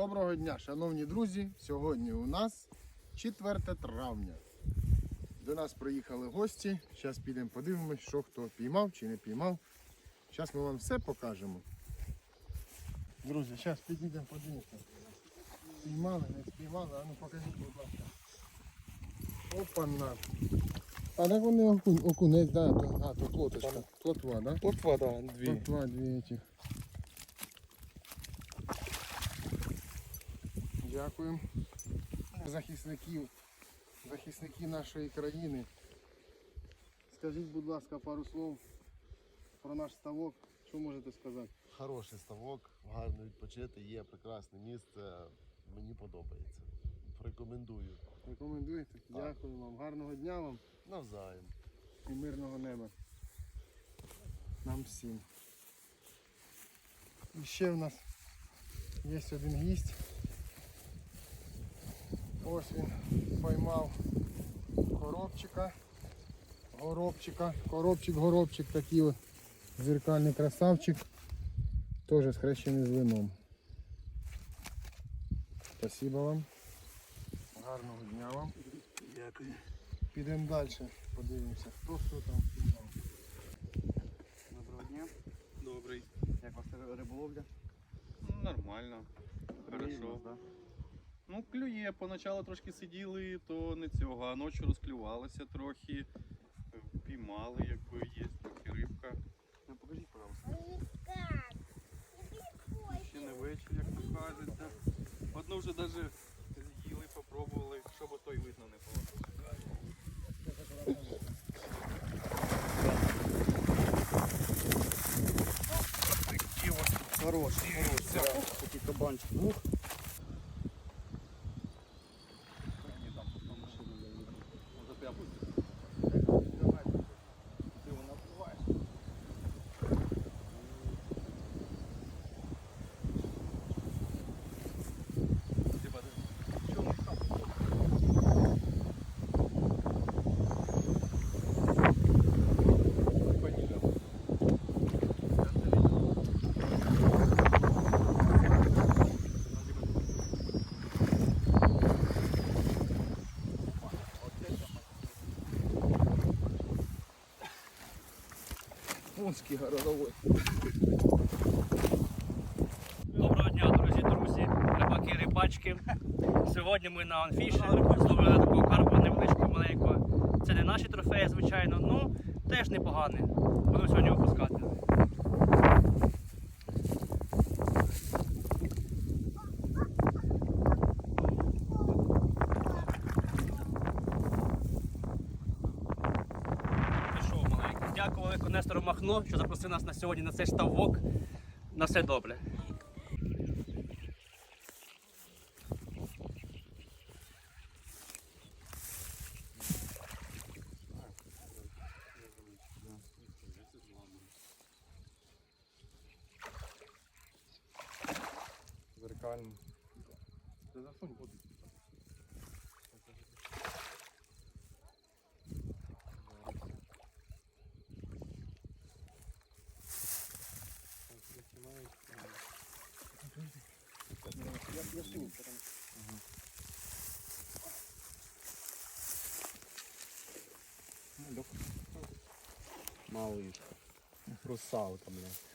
Доброго дня, шановні друзі. Сьогодні у нас 4 травня. До нас приїхали гості. Зараз підемо подивимось, що хто піймав чи не піймав. Зараз ми вам все покажемо. Друзі, зараз підійдемо подивимося. Піймали, не спіймали, а ну покажіть, будь ласка. Опа-на. А так вони окунь, окунець, да, то, а, то плоточка. Плотва, да? От вода, дві. Плотва, дві этих. Дякуємо. Захисників, захисники нашої країни. Скажіть, будь ласка, пару слов про наш ставок. Що можете сказати? Хороший ставок, гарно відпочити, є прекрасне місце. Мені подобається. Рекомендую. Рекомендуєте? Дякую вам. Гарного дня вам Навзаєм. і мирного неба. Нам всім. І ще в нас є один гість. Ось він поймав коробчика. Горобчика. Коробчик, горобчик такий от зеркальний красавчик. Теж схрещений з вином. Спасибо вам. Гарного дня вам. Дякую. Підемо далі, подивимося, хто що там. Доброго дня. Добрий. Як у вас риболовля? Нормально. Хорошо. Да? Ну, клює. Поначалу трошки сиділи, то не цього, а ночі розклювалося трохи. Піймали, якби є трохи рибка. Ну покажіть, пожалуйста. Ще не вечір, як то кажеться. Одну вже навіть з'їли, попробували, щоб той видно не було. Хороший, хороший. Такий кабанчик. Пунський городовий. Доброго дня, друзі, друзі, рибаки, рибачки. Сьогодні ми на анфіші зловили такого карпа невеличкого маленького. Це не наші трофеї, звичайно, ну теж непогані. Будемо сьогодні випускати. Дякую велико Нестору Махно, що запросив нас на сьогодні на цей ставок. На все добре. Зеркальний. Ти засунь воду. Я, я що там. Малий. Русалка, бля.